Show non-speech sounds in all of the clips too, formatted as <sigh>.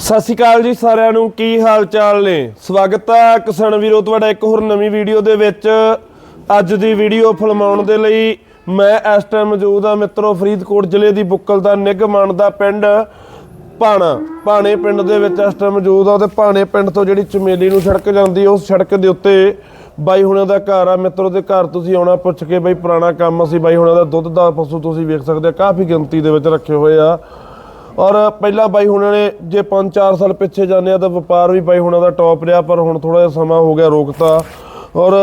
ਸਤਿ ਸ਼੍ਰੀ ਅਕਾਲ ਜੀ ਸਾਰਿਆਂ ਨੂੰ, ਕੀ ਹਾਲ ਚਾਲ ਨੇ? ਸਵਾਗਤ ਹੈ ਕਿਸਾਨ ਵੀਰੋ, ਤੁਹਾਡਾ ਇੱਕ ਹੋਰ ਨਵੀਂ ਵੀਡੀਓ ਦੇ ਵਿੱਚ। ਅੱਜ ਦੀ ਵੀਡੀਓ ਫਿਲਮਾਉਣ ਦੇ ਲਈ ਮੈਂ ਇਸ ਟਾਈਮ ਮੌਜੂਦ ਹਾਂ ਮਿੱਤਰੋ, ਫਰੀਦਕੋਟ ਜ਼ਿਲ੍ਹੇ ਦੀ ਬੁੱਕਲ ਦਾ ਨਿਗਮਾਨ ਦਾ ਪਿੰਡ ਪਾਣਾ। ਪਾਣੇ ਪਿੰਡ ਦੇ ਵਿੱਚ ਇਸ ਟਾਈਮ ਮੌਜੂਦ ਆ ਤੇ ਪਾਣੇ ਪਿੰਡ ਤੋਂ ਜਿਹੜੀ ਚਮੇਲੀ ਨੂੰ ਸੜਕ ਜਾਂਦੀ ਉਸ ਸੜਕ ਦੇ ਉੱਤੇ ਬਾਈ ਹੁਣਾਂ ਦਾ ਘਰ ਆ। ਮਿੱਤਰੋ ਦੇ ਘਰ ਤੁਸੀਂ ਆਉਣਾ, ਪੁੱਛ ਕੇ ਬਾਈ ਪੁਰਾਣਾ ਕੰਮ ਅਸੀਂ ਬਾਈ ਹੁਣਾਂ ਦਾ ਦੁੱਧ ਦਾ ਪਸ਼ੂ ਤੁਸੀਂ ਵੇਖ ਸਕਦੇ ਆ ਕਾਫੀ ਗਿਣਤੀ ਦੇ ਵਿੱਚ ਰੱਖੇ ਹੋਏ ਆ। ਔਰ ਪਹਿਲਾਂ ਬਾਈ ਹੁਣਾਂ ਨੇ ਜੇ 5-4 ਸਾਲ ਪਿੱਛੇ ਜਾਂਦੇ ਆ ਤਾਂ ਵਪਾਰ ਵੀ ਬਾਈ ਹੁਣਾਂ ਦਾ ਟੌਪ ਰਿਹਾ, ਪਰ ਹੁਣ ਥੋੜਾ ਜਿਹਾ ਸਮਾਂ ਹੋ ਗਿਆ ਰੋਕਤਾ। ਔਰ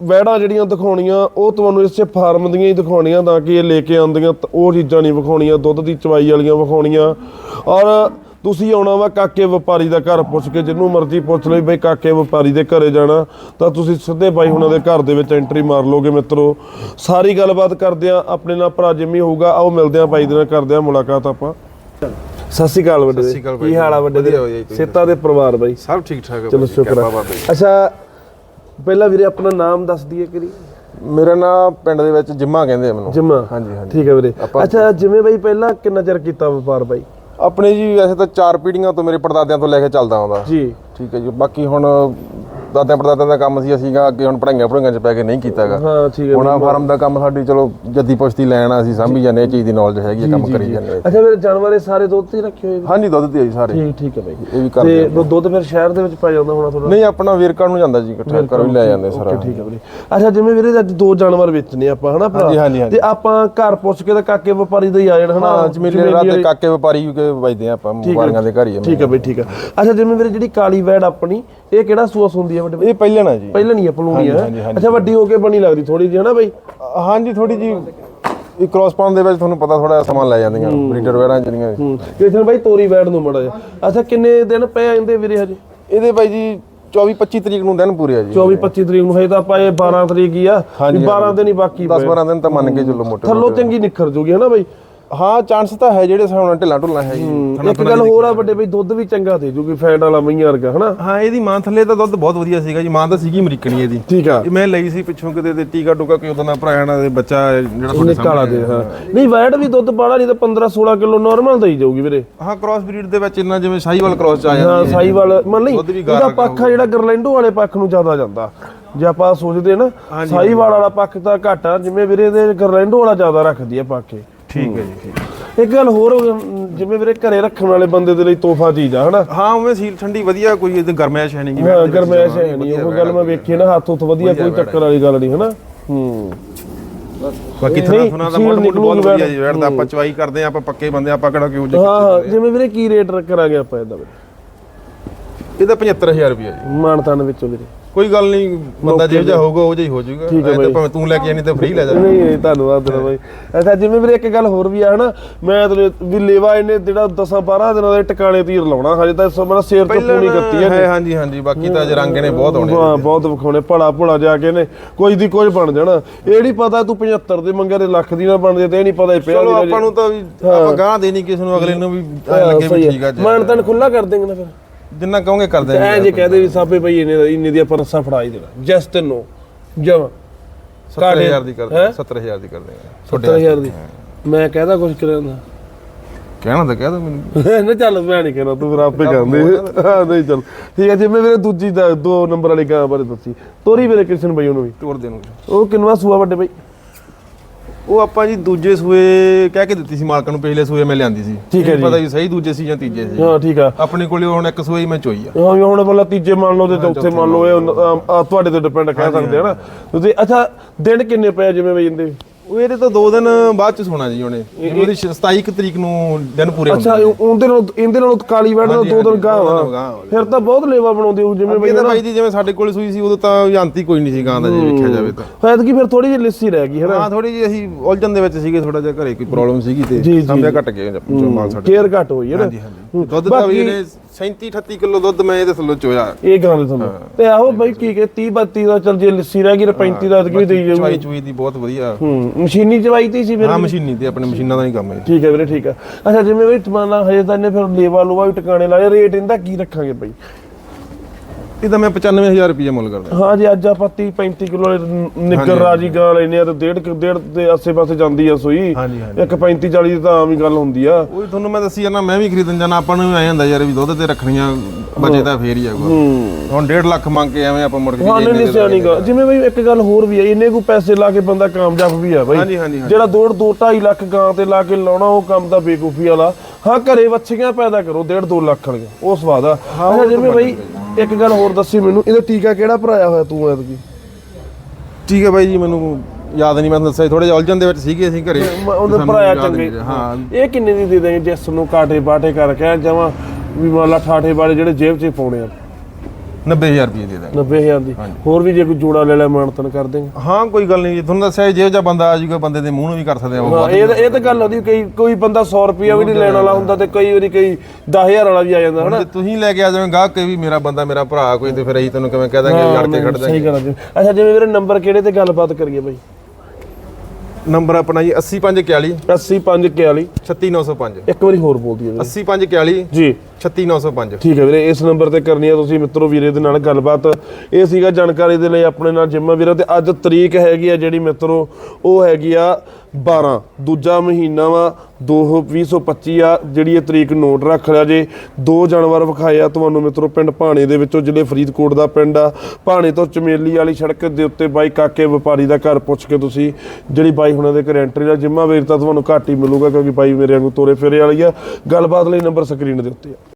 ਵੈੜਾਂ ਜਿਹੜੀਆਂ ਦਿਖਾਉਣੀਆਂ, ਉਹ ਤੁਹਾਨੂੰ ਇਸੇ ਫਾਰਮ ਦੀਆਂ ਹੀ ਦਿਖਾਉਣੀਆਂ ਤਾਂ ਕਿ ਇਹ ਲੈ ਕੇ ਆਉਂਦੀਆਂ, ਤਾਂ ਉਹ ਚੀਜ਼ਾਂ ਨਹੀਂ ਵਿਖਾਉਣੀਆਂ, ਦੁੱਧ ਦੀ ਚਵਾਈ ਵਾਲੀਆਂ ਵਿਖਾਉਣੀਆਂ। ਔਰ ਤੁਸੀਂ ਆਉਣਾ ਵਾ ਕਾਕੇ ਵਪਾਰੀ ਦਾ ਘਰ ਪੁੱਛ ਕੇ ਜਿੰਨੂੰ ਮਰਜ਼ੀ ਪੁੱਛ ਲਈ ਬਈ ਕਾਕੇ ਵਪਾਰੀ ਦੇ ਘਰੇ ਜਾਣਾ, ਤਾਂ ਤੁਸੀਂ ਸਿੱਧੇ ਬਾਈ ਹੁਣਾਂ ਦੇ ਘਰ ਦੇ ਵਿੱਚ ਐਂਟਰੀ ਮਾਰ ਲੋਗੇ ਮਿੱਤਰੋ। ਸਾਰੀ ਗੱਲਬਾਤ ਕਰਦੇ ਆ ਆਪਣੇ ਨਾਲ ਭਰਾ ਜਿੰਮੀ ਹੋਊਗਾ, ਆਓ ਮਿਲਦੇ ਆ ਬਾਈ ਦੇ ਨਾਲ, ਕਰਦੇ ਆ ਮੁਲਾਕਾਤ ਆਪਾਂ। ਸਤਿ ਸ਼੍ਰੀ ਅਕਾਲ ਵੱਡੇ ਸਤਿ ਸ਼੍ਰੀ ਅਕਾਲ ਕੀ ਬਾਈ। ਹਾਲ ਆ ਵੱਡੇ ਵਧੀਆ ਵਧੀਆ ਜੀ, ਤੁਸੀਂ ਸੇਤਾ ਦੇ ਪਰਿਵਾਰ ਬਾਈ? ਸਭ ਠੀਕ ਠਾਕ ਹੈ ਚਲੋ ਬਾਈ, ਸ਼ੁਕਰ ਕਿਰਪਾ ਆ ਬਾਬੇ ਦੀ। ਅੱਛਾ ਪਹਿਲਾਂ ਵੀਰੇ ਆਪਣਾ ਨਾਮ ਦੱਸ ਦਈਏ ਕਰੀ ਮੇਰਾ ਨਾਮ ਪਿੰਡ ਦੇ ਵਿੱਚ ਜਿੰਮਾ ਕਹਿੰਦੇ ਆ ਮੈਨੂੰ। ਜਿਮਾ। ਹਾਂਜੀ ਹਾਂਜੀ। ਠੀਕ ਹੈ ਵੀਰੇ। ਆਪਾਂ- ਅੱਛਾ ਜਿਵੇਂ ਬਾਈ ਪਹਿਲਾਂ ਕਿੰਨਾ ਚਿਰ ਕੀਤਾ ਵਪਾਰ ਬਾਈ? ਆਪਣੇ ਜੀ ਵੈਸੇ ਤਾਂ ਚਾਰ ਪੀੜ੍ਹੀਆਂ ਤੋਂ ਮੇਰੇ ਪੜਦਾਦਿਆਂ ਤੋਂ ਲੈ ਕੇ ਚੱਲਦਾ ਆਉਂਦਾ। ਜੀ। ਠੀਕ ਹੈ ਜੀ। ਬਾਕੀ ਹੁਣ ਦਾਦਿਆਂ ਪੜਦਾਦਿਆਂ ਦਾ ਕੰਮ ਸੀ ਅਸੀਂਗਾ ਅੱਗੇ ਹੁਣ ਪੜਾਈਆਂ ਪੜਾਈਆਂ ਚ ਪੈ ਕੇ ਨਹੀਂ ਕੀਤਾਗਾ। ਹਾਂ ਠੀਕ ਹੈ ਹੁਣ ਆਹ ਫਾਰਮ ਦਾ ਕੰਮ ਸਾਡੀ ਚਲੋ ਜੱਦੀ ਪੁਸ਼ਤੀ ਲੈਣ ਅਸੀਂ ਸਾਂਭੀ ਜਾਂਦੇ ਇਹ ਚੀਜ਼ ਦੀ ਨੌਲੇਜ ਹੈਗੀ ਹੈ ਕੰਮ ਕਰੀ ਜਾਂਦੇ। ਅੱਛਾ ਵੀਰੇ ਜਾਨਵਰ ਇਹ ਸਾਰੇ ਦੁੱਧ ਤੇ ਹੀ ਰੱਖੇ ਹੋਏ ਨੇ? ਹਾਂਜੀ ਦੁੱਧ ਦੀ ਆ ਜੀ ਸਾਰੇ। ਠੀਕ ਠੀਕ ਹੈ ਬਾਈ। ਇਹ ਵੀ ਕਰਦੇ ਤੇ ਦੁੱਧ ਫਿਰ ਸ਼ਹਿਰ ਦੇ ਵਿੱਚ ਪੈ ਜਾਂਦਾ ਹੋਣਾ ਥੋੜਾ ਨਹੀਂ ਆਪਣਾ ਵੇਰਕਾ ਨੂੰ ਜਾਂਦਾ ਜੀ ਇਕੱਠਾ ਕਰੋ ਹੀ ਲੈ ਜਾਂਦੇ ਸਾਰਾ। ਓਕੇ ਠੀਕ ਹੈ ਵੀਰੇ ਅੱਛਾ ਜਿਵੇਂ ਵੀਰੇ ਅੱਜ ਦੋ ਜਾਨਵਰ ਵੇਚਨੇ ਆਪਾਂ ਹਨਾ ਭਰਾ? ਹਾਂਜੀ, ਹਾਂਜੀ, ਹਾਂਜੀ। ਤੇ ਆਪਾਂ ਘਰ ਪੁੱਛ ਕੇ ਤਾਂ ਕਾਕੇ ਵਪਾਰੀ ਦਾ ਹੀ ਆ ਜਾਣ ਹਨਾ? ਹਾਂ ਜਮੀਲੇ ਰਾਤ ਦੇ ਕਾਕੇ ਵਪਾਰੀ ਕੇ ਵਜਦੇ ਆ ਆਪਾਂ ਵਪਾਰੀਆਂ ਦੇ ਘਰ ਹੀ ਆ ਠੀਕ ਹੈ ਬਈ ਠੀਕ ਹੈ। ਅੱਛਾ ਜਿਵੇਂ ਵੀਰੇ ਜਿਹੜੀ ਕਾਲੀ ਵੈੜ ਆਪਣੀ ਇਹ ਕਿਹੜਾ ਸੂਆ ਸੁੰਦੀ ਹੈ ਵੱਡੇ? ਇਹ ਪਹਿਲਾਂ ਨਾ ਜੀ। ਪਹਿਲਾਂ ਨਹੀਂ ਹੈ ਪਲੂਣੀ ਹੈ ਹਾਂਜੀ, ਹਾਂਜੀ। ਅੱਛਾ ਵੱਡੀ ਹੋ ਕੇ ਬਣੀ ਲੱਗਦੀ ਥੋੜੀ ਜਿਹੀ ਹਨਾ ਬਾਈ? ਹਾਂਜੀ ਥੋੜੀ ਜੀ ਇਹ ਕ੍ਰਾਸ ਪਾਉਣ ਦੇ ਵਿੱਚ ਤੁਹਾਨੂੰ ਪਤਾ ਥੋੜਾ ਸਮਾਂ ਲੈ ਜਾਂਦੀਆਂ ਬਰੀਡਰ ਵਗੈਰਾ ਜਿਹੜੀਆਂ ਹੂੰ। ਕਿਸਨ ਬਾਈ ਤੋਰੀ ਵੈੜ ਨੂੰ ਮੜਾ ਜਾ ਅੱਛਾ ਕਿੰਨੇ ਦਿਨ ਪਏ ਜਾਂਦੇ ਵੀਰੇ ਹਜੇ? ਇਹਦੇ ਬਾਈ ਜੀ 24 25 ਤਰੀਕ ਨੂੰ ਦਿਨ ਪੂਰੇ ਆ ਜੀ। 24 25 ਤਰੀਕ ਨੂੰ ਹਜੇ ਤਾਂ ਆਪਾਂ ਇਹ 12 ਤਰੀਕ ਹੀ ਆ। ਹਾਂਜੀ, ਵੀ 12 ਦਿਨ ਹੀ ਬਾਕੀ 10 12 ਦਿਨ ਤਾਂ ਮੰਨ ਕੇ ਚੱਲੋ ਮੋਟੇ ਥੱਲੋਂ ਚੰਗੀ ਨਿਖਰ ਜੂਗੀ ਹਨਾ ਬਾਈ? ਹਾਂ ਚਾਂਸ ਤਾਂ ਹੈ ਜਿਹੜੇ ਨਾਲ ਢਿੱਲਾ ਢੁੱਲਾ ਹੈ ਜੀ ਇੱਕ ਗੱਲ ਹੋਰ ਆ ਵੱਡੇ ਬਈ ਦੁੱਧ ਵੀ ਚੰਗਾ ਦੇ ਜੂਗੀ ਫੈਟ ਵਾਲਾ ਮਈਆਂ ਵਰਗਾ ਹਨਾ? ਹਾਂ ਇਹਦੀ ਮਾਂ ਥੱਲੇ ਤਾਂ ਦੁੱਧ ਬਹੁਤ ਵਧੀਆ ਸੀਗਾ ਜੀ ਮਾਂ ਤਾਂ ਸੀਗੀ ਅਮਰੀਕਣੀ ਇਹਦੀ। ਠੀਕ ਆ। ਇਹ ਮੈਂ ਲਈ ਸੀ ਪਿੱਛੋਂ ਕਿਤੇ ਤੇ ਟੀਕਾ ਟੂਕਾ ਕੋਈ ਉਦੋਂ ਦਾ ਭਰਾਇਆ ਨਾ ਦੇ ਬੱਚਾ ਜਿਹੜਾ ਤੁਹਾਡੇ ਕਾਲਾ ਦੇ ਸਾਹਮਣੇ ਹਾਂ। ਨਹੀਂ ਵੈੜ ਵੀ ਦੁੱਧ ਬਾੜਾ ਨਹੀਂ ਤਾਂ 15 16 ਕਿਲੋ ਨਾਰਮਲ ਦੇਈ ਜਾਊਗੀ ਵੀਰੇ। ਹਾਂ ਕ੍ਰਾਸ ਬਰੀਡ ਦੇ ਵਿੱਚ ਇੰਨਾ ਜਿਵੇਂ ਸਾਈਵਾਲ ਕ੍ਰਾਸ ਚ ਆ ਜਾਂਦੀ ਹੈ ਸਾਈਵਾਲ ਮੰਨ ਲਈ ਇਹਦਾ ਪੱਖ ਆ ਜਿਹੜਾ ਗਰਲੈਂਡੋ ਵਾਲੇ ਪੱਖ ਨੂੰ ਜ਼ਿਆਦਾ ਜਾਂਦਾ। ਜੇ ਆਪਾਂ ਸੋਚਦੇ ਨਾ ਸਾਈਵਾਲ ਵਾਲਾ ਪੱਖ ਤਾਂ ਘੱਟ ਆ ਜਿਵੇਂ ਵੀਰੇ ਦੇ ਗਰਲੈਂਡੋ ਵਾਲਾ ਜ਼ਿਆਦਾ ਰੱਖਦੀ ਆ ਪੱਖ ਠੀਕ ਹੈ ਜੀ ਠੀਕ ਇੱਕ ਗੱਲ ਹੋਰ ਅਮ, ਜਿਵੇਂ ਵੀਰੇ ਘਰੇ ਰੱਖਣ ਵਾਲੇ ਬੰਦੇ ਦੇ ਲਈ ਤੋਹਫਾ ਚੀਜ਼ ਆ ਹਨਾ? ਹਾਂ ਉਵੇਂ ਸੀਲ ਠੰਡੀ ਵਧੀਆ ਕੋਈ ਇਹਦੇ ਗਰਮੈਸ਼ ਹੈ ਨਹੀਂ ਹਾਂ ਗਰਮੈਸ਼ ਹੈ ਨਹੀਂ ਉਹ ਗੱਲ ਮੈਂ ਵੇਖੀ ਨਾ ਹੱਥ ਉੱਤ ਵਧੀਆ ਕੋਈ ਚੱਕਰ ਵਾਲੀ ਗੱਲ ਨਹੀਂ ਹਨਾ? ਹੂੰ। ਬਾਕੀ ਥਣਾ ਨਹੀਂ, ਥਣਾ ਦਾ ਸੀਲ ਮੋਟ ਮੋਟ ਨਿਕਲੂਗੀ ਬਹੁਤ ਵਧੀਆ ਜੀ। ਵੈੜ ਦਾ ਆਪਾਂ ਚਵਾਈ ਕਰਦੇ ਆ ਆਪਾਂ ਪੱਕੇ ਬੰਦੇ ਆ, ਆਪਾਂ ਕਿਹੜਾ ਕਿਉਂ ਜੇ ਹਾਂ ਹਾਂ ਜਿਵੇਂ ਵੀਰੇ ਕੀ ਰੇਟ ਕਰਾਂਗੇ ਆਪਾਂ ਇਹਦਾ ਵੀਰੇ? ਇਹਦਾ 75000 ਰੁਪਏ ਜੀ। ਮਾਨਤਾਨ ਵਿੱਚੋਂ ਵੀਰੇ। ਕੋਈ ਗੱਲ ਨਹੀਂ ਬੰਦਾ ਜਿਹੋ ਜਿਹਾ ਹੋਊਗਾ ਉਹ ਜਿਹਾ ਹੀ ਹੋ ਜਾਊਗਾ। ਠੀਕ ਹੈ ਐਂ ਤਾਂ। ਭਾਵੇਂ ਤੂੰ ਲੈ ਕੇ ਜਾਣੀ ਤਾਂ ਫ੍ਰੀ ਲੈ ਜਾ। ਨਹੀਂ ਨਹੀਂ ਧੰਨਵਾਦ ਤੇਰਾ ਬਾਈ। ਅੱਛਾ ਜਿਵੇਂ ਵੀਰੇ ਇੱਕ ਗੱਲ ਹੋਰ ਵੀ ਆ ਹਨਾ? ਮੈਂ ਤੇ ਵੀ ਲੇਵਾ ਇਹਨੇ ਜਿਹੜਾ 10 12 ਦਿਨਾਂ ਦੇ ਟਿਕਾਣੇ ਤੀਰ ਲਾਉਣਾ ਹਜੇ ਤਾਂ ਮੇਰਾ ਸਿਰ ਤੋਂ ਪੂਣੀ ਗੱਤੀ ਹੈ ਹਾਂਜੀ ਹਾਂਜੀ ਬਾਕੀ ਤਾਂ ਅਜ ਰੰਗ ਨੇ ਬਹੁਤ ਆਉਣੇ ਹਾਂ ਬਹੁਤ ਵਿਖਾਉਣੇ ਭੜਾ ਭੜਾ ਜਾ ਕੇ ਨੇ ਕੁਝ ਦੀ ਕੁਝ ਬਣ ਜਾਣਾ। ਇਹ ਨਹੀਂ ਪਤਾ ਤੂੰ 75 ਦੇ ਮੰਗਿਆ ਤੇ ਲੱਖ ਦੀ ਨਾ ਬਣ ਜੇ ਤੇ ਇਹ ਨਹੀਂ ਪਤਾ ਇਹ ਪਿਆ ਚਲੋ ਆਪਾਂ ਨੂੰ ਤਾਂ ਵੀ ਆਪਾਂ ਗਾਂ ਦੇਣੀ ਕਿਸੇ ਨੂੰ ਅਗਲੇ ਨੂੰ ਵੀ ਲੱਗੇ ਵੀ ਠੀਕ ਆ ਜੀ ਮਾਨਤਾਨ ਖੁੱਲਾ ਕਰ ਦੇਂਗੇ ਨਾ ਫਿਰ। ਜਿੰਨਾ ਕਹੋਗੇ ਕਰ ਐ ਦੇਣਗੇ ਜੇ ਕਹਦੇ ਵੀ ਸਾਬੇ ਭਾਈ ਇਹਨੇ ਇੰਨੇ ਦੀ ਆਪਾਂ ਰੱਸਾ ਫੜਾ ਹੀ ਦੇਣਾ। ਜਸਟ ਨੋ ਜਮਾ। 70000 ਦੀ ਕਰ ਹੈਂ? 70000 ਦੀ ਕਰ ਦੇਗਾ 70000 ਦੀ। ਮੈਂ ਕਹਦਾ ਕੁਝ ਕਰਾਂਦਾ ਕਹਿਣਾ ਤਾਂ ਕਹਿ ਦੋ ਮੈਨੂੰ। <laughs> ਨਾ ਚੱਲ ਮੈਂ ਨਹੀਂ ਕਹਿਣਾ ਤੂੰ ਆਪੇ ਕਰਦੇ <laughs> ਹਾਂ ਨਹੀਂ ਚੱਲ। ਠੀਕ ਹੈ ਜਿਵੇਂ ਮੇਰੇ ਦੂਜੀ ਦਾ ਦੋ ਨੰਬਰ ਵਾਲੀ ਗਾਂ ਬਾਰੇ ਦੱਸੀ। ਤੋਰੀ ਮੇਰੇ ਕ੍ਰਿਸ਼ਨ ਬਾਈ ਉਹਨੂੰ ਵੀ। ਤੋੜ ਦੇ ਨੂੰ ਉਹ ਕਿੰਨਵਾ ਸੂਆ ਵੱਡੇ ਬਾਈ? ਉਹ ਆਪਾਂ ਜੀ ਦੂਜੇ ਸੂਏ ਕਹਿ ਕੇ ਦਿੱਤੀ ਸੀ ਮਾਲਕਾਂ ਨੂੰ ਪਿਛਲੇ ਸੂਏ ਮੈਂ ਲਿਆਂਦੀ ਸੀ। ਠੀਕ ਹੈ ਜੀ। ਪਤਾ ਵੀ ਸਹੀ ਦੂਜੇ ਸੀ ਜਾਂ ਤੀਜੇ ਸੀ। ਹਾਂ ਠੀਕ ਆ। ਆਪਣੇ ਕੋਲੇ ਹੁਣ ਇੱਕ ਸੂਏ ਹੀ ਮੈਂ ਚੋਈ ਆ। ਹਾਂ ਵੀ ਹੁਣ ਬੋਲਾ ਤੀਜੇ ਮੰਨ ਲਓ ਤੇ ਚੌਥੇ ਮੰਨ ਲਓ ਇਹ ਤੁਹਾਡੇ ਤੇ ਡਿਪੈਂਡ ਕਹਿ ਸਕਦੇ ਆ ਨਾ। ਤੁਸੀਂ ਅੱਛਾ ਦਿਨ ਕਿੰਨੇ ਪਏ ਜਿਵੇਂ ਬਈ ਜਾਂਦੇ ਉਹ ਇਹਦੇ ਤਾਂ ਦੋ ਦਿਨ ਬਾਅਦ ਚ ਸੋਣਾ ਜੀ ਉਹਨੇ। ਉਹਦੀ 27 ਕੁ ਤਰੀਕ ਨੂੰ ਦਿਨ ਪੂਰੇ ਅੱਛਾ ਹੁੰਦੇ ਇਹ- ਉਹਦੇ ਨਾਲ ਇਹਦੇ ਨਾਲ ਕਾਲੀ ਵੜ ਦਾ ਹਾਂਜੀ, ਦੋ ਦਿਨ ਹਾਂਜੀ, ਗਾਂ ਦੋ। ਫਿਰ ਤਾਂ ਬਹੁਤ ਲੇਵਾ ਬਣਾਉਂਦੇ ਹੋ ਜਿਵੇਂ ਬਈ ਬਾਈ ਜੀ ਜਿਵੇਂ ਸਾਡੇ ਕੋਲੇ ਸੂਈ ਸੀ ਉਦੋਂ ਤਾਂ ਜਾਂਤੀ ਕੋਈ ਨਹੀਂ ਸੀ ਗਾਂ ਦਾ ਜੇ ਵੇਖਿਆ ਜਾਵੇ ਤਾਂ। ਫਾਇਦ ਕੀ ਫਿਰ ਥੋੜੀ ਜਿਹੀ ਲਿੱਸੀ ਰਹਿ ਗਈ ਹੈ ਨਾ ਹਾਂ ਥੋੜੀ ਜਿਹੀ ਅਸੀਂ ਉਲਝਣ ਦੇ ਵਿੱਚ ਸੀਗੇ ਥੋੜਾ ਜਿਹਾ ਘਰੇ ਕੋਈ ਪ੍ਰੋਬਲਮ ਸੀਗੀ ਤੇ ਸਾਂਭਿਆ ਘਟ ਗਏ ਮਾਲ ਸਾਡੇ ਕੇਅਰ ਘਟ ਹੋਈ ਹੈ ਨਾ ਹਾਂਜੀ। ਹਾਂਜੀ ਦੁੱਧ ਦਾ ਵੀ ਇਹਨੇ 37 38 ਕਿਲੋ ਦੁੱਧ ਮੈਂ ਇਹਦੇ ਥੱਲੋਂ ਚੋਇਆ। ਇਹ ਗਾਂ ਦੇ ਤੁਹਾਨੂੰ ਤੇ ਆਹੋ ਬਈ ਕੀ ਕਿ 30 32 ਦਾ ਚੱਲ ਜੇ ਲਿੱਸੀ ਰਹਿ ਗਈ ਤਾਂ 35 ਦਾ ਅਦਕੀ ਦੇਈ ਜਾਊਗੀ? ਚਵਾਈ ਚੂਈ ਦੀ ਬਹੁਤ ਵਧੀਆ। ਹੂੰ ਮਸ਼ੀਨੀ ਚਵਾਈ ਤੀ ਸੀ ਫਿਰ ਹਾਂ ਮਸ਼ੀਨੀ ਤੇ ਆਪਣੇ ਮਸ਼ੀਨਾਂ ਦਾ ਹੀ ਕੰਮ ਹੈ ਠੀਕ ਹੈ ਵੀਰੇ ਠੀਕ ਹੈ। ਅੱਛਾ ਜਿਵੇਂ ਵੀ ਟਮਾਨਾ ਹਜੇ ਤਾਂ ਇਹਨੇ ਫਿਰ ਲੇਵਾ ਲੂਵਾ ਵੀ ਟਿਕਾਣੇ ਲਾਏ ਰੇਟ ਇਹਦਾ ਕੀ ਰੱਖਾਂਗੇ ਬਈ? ਇਹਦਾ ਮੈਂ 95000 ਰੁਪਏ ਮੁੱਲ ਕਰਦਾ। ਹਾਂ ਜੀ ਅੱਜ ਆਪਾਂ 30 35 ਕਿਲੋ ਨਿੱਗਰ ਰਾਜੀ ਗਾਂ ਲੈਨੇ ਆ ਤੇ ਡੇਢ ਕੁ- ਡੇਢ ਦੇ ਆਸੇ-ਪਾਸੇ ਜਾਂਦੀ ਆ ਸੂਈ। ਇੱਕ 35 40 ਦੀ ਤਾਂ ਆਮ ਹੀ ਗੱਲ ਹੁੰਦੀ ਆ। ਉਹ ਤੁਹਾਨੂੰ ਮੈਂ ਦੱਸੀ ਜਾਂਦਾ ਮੈਂ ਵੀ ਖਰੀਦਣ ਜਾਣਾ ਆਪਾਂ ਨੂੰ ਐ ਹੁੰਦਾ ਯਾਰ ਵੀ ਦੁੱਧ ਤੇ ਰੱਖਣੀਆਂ ਬਚੇ ਤਾਂ ਫੇਰ ਹੀ ਆਊਗਾ ਹੁਣ 1.5 ਲੱਖ ਮੰਗ ਕੇ ਐਵੇਂ ਆਪਾਂ ਮੁੜ ਕੇ ਹਾਂ ਨਹੀਂ ਦੇ ਸਿਆਣੀ ਗੱਲ। ਜਿਵੇਂ ਬਈ ਇੱਕ ਗੱਲ ਹੋਰ ਵੀ ਆ ਇੰਨੇ ਕੋ ਪੈਸੇ ਲਾ ਕੇ ਬੰਦਾ ਕਾਮਯਾਬ ਵੀ ਆ ਬਈ। ਜਿਹੜਾ 2 2 2.5 ਲੱਖ ਗਾਂ ਤੇ ਲਾ ਕੇ ਲਾਉਣਾ ਉਹ ਕੰਮ ਦਾ ਬੇਕੂਫੀ ਵਾਲਾ। ਹਾਂ ਘਰੇ ਵੱਛੀਆਂ ਪੈਦਾ ਕਰੋ 1.5 2 ਲੱਖ ਵਾਲੀਆਂ ਉਹ ਸਵਾਦ ਆ। ਜਿਵੇਂ ਬਈ ਇੱਕ ਗੱਲ ਹੋਰ ਦੱਸੀ ਮੈਨੂੰ ਇਹਦਾ ਟੀਕਾ ਕਿਹੜਾ ਭਰਾਇਆ ਹੋਇਆ ਤੂੰ ਐਤਕੀ? ਠੀਕ ਹੈ ਬਾਈ ਜੀ ਮੈਨੂੰ ਯਾਦ ਨਹੀਂ ਮੈਂ ਤੁਹਾਨੂੰ ਦੱਸਿਆ ਥੋੜੇ ਜਿਹਾ ਉਲਝਣ ਦੇ ਵਿੱਚ ਸੀਗੇ ਅਸੀਂ ਘਰੇ। ਮ- ਉਹਦੇ ਸਾਨੂੰ ਭਰਾਇਆ ਯਾਦ ਚੰਗੇ। ਨਹੀਂ। ਹਾਂ। ਇਹ ਕਿੰਨੇ ਦੀ ਦੇ ਦੇਂਗੇ ਜਿਸ ਨੂੰ ਕਾਟੇ ਬਾਟੇ ਕਰਕੇ ਜਮਾ ਵੀ ਮੰਨ ਲਾ ਠਾਠੇ ਵਾਲੇ ਜਿਹੜੇ ਜੇਬ 'ਚ ਹੀ ਪਾਉਣੇ ਆ? 90000 ਰੁਪਏ ਦੇ ਦਾਂਗੇ। 90000 ਦੀ। ਹੋਰ ਵੀ ਜੇ ਕੋਈ ਜੋੜਾ ਲੈ ਲੈ ਮਾਨਤਨ ਕਰ ਦੇਂਗੇ। ਹਾਂ ਕੋਈ ਗੱਲ ਨਹੀਂ ਜੀ। ਤੁਹਾਨੂੰ ਦੱਸਿਆ ਜੇ ਜਿਹਾ ਬੰਦਾ ਆ ਜਾਊਗਾ ਬੰਦੇ ਦੇ ਮੂੰਹ ਨੂੰ ਵੀ ਕਰ ਸਕਦੇ ਆ ਇਹ ਇਹ ਤਾਂ ਗੱਲ ਹੁੰਦੀ ਕਈ ਕੋਈ ਬੰਦਾ 100 ਰੁਪਿਆ ਵੀ ਨਹੀਂ ਲੈਣ ਵਾਲਾ ਹੁੰਦਾ ਤੇ ਕਈ ਵਾਰੀ ਕਈ 10000 ਵਾਲਾ ਵੀ ਆ ਜਾਂਦਾ ਹਨਾ? ਤੁਸੀਂ ਲੈ ਕੇ ਆ ਜਾਵੇਂ ਗਾਹਕ ਕੇ ਵੀ ਮੇਰਾ ਬੰਦਾ ਮੇਰਾ ਭਰਾ ਕੋਈ ਤੇ ਫਿਰ ਅਸੀਂ ਤੈਨੂੰ ਕਿਵੇਂ ਕਹਿ ਦਾਂਗੇ ਲੜ ਕੇ ਖੜ ਦਾਂਗੇ ਸਹੀ ਗੱਲ ਅੱਛਾ ਜਿਵੇਂ ਮੇਰੇ ਨੰਬਰ ਕਿਹੜੇ ਤੇ ਗੱਲਬਾਤ ਕਰੀਏ ਬਾਈ? ਨੰਬਰ ਆਪਣਾ ਜੀ 8541 80541 36905 ਇੱਕ ਵਾਰੀ ਹੋਰ ਬੋਲ ਵੀਰੇ। 8541 ਜੀ। 36905 ਠੀਕ ਹੈ ਵੀਰੇ, ਇਸ ਨੰਬਰ ਤੇ ਕਰਨੀ ਆ ਤੁਸੀਂ ਮਿੱਤਰੋ ਵੀਰੇ ਦੇ ਨਾਲ ਗੱਲਬਾਤ। ਇਹ ਸੀਗਾ ਜਾਣਕਾਰੀ ਦੇ ਲਈ ਆਪਣੇ ਨਾਲ ਜਿੰਮਾ ਵੀਰਾ ਤੇ ਅੱਜ ਤਰੀਕ ਹੈਗੀ ਆ ਜਿਹੜੀ ਮਿੱਤਰੋ, ਉਹ ਹੈਗੀ ਆ 12 ਦੂਜਾ ਮਹੀਨਾ ਵਾ 2025 ਆ, ਜਿਹੜੀ ਇਹ ਤਰੀਕ ਨੋਟ ਰੱਖ ਲਿਆ ਜੇ। ਦੋ ਜਾਨਵਰ ਵਿਖਾਏ ਆ ਤੁਹਾਨੂੰ ਮਿੱਤਰੋ, ਪਿੰਡ ਭਾਣੇ ਦੇ ਵਿੱਚੋਂ, ਜ਼ਿਲ੍ਹੇ ਫਰੀਦਕੋਟ ਦਾ ਪਿੰਡ ਆ। ਭਾਣੇ ਤੋਂ ਚਮੇਲੀ ਵਾਲੀ ਸੜਕ ਦੇ ਉੱਤੇ ਬਾਈ ਕਾਕੇ ਵਪਾਰੀ ਦਾ ਘਰ ਪੁੱਛ ਕੇ ਤੁਸੀਂ, ਜਿਹੜੀ ਬਾਈ ਹੁਣਾਂ ਦੇ ਘਰ ਐਂਟਰੀ ਦਾ ਜਿੰਮਾ ਵੀਰ, ਤਾਂ ਤੁਹਾਨੂੰ ਘੱਟ ਹੀ ਮਿਲੂਗਾ, ਕਿਉਂਕਿ ਬਾਈ ਮੇਰੇ ਵਾਂਗੂ ਤੋਰੇ ਫੇਰੇ ਵਾਲੀ ਆ। ਗੱਲਬਾਤ ਲਈ ਨੰਬਰ ਸਕਰੀਨ ਦੇ ਉੱਤੇ ਆ।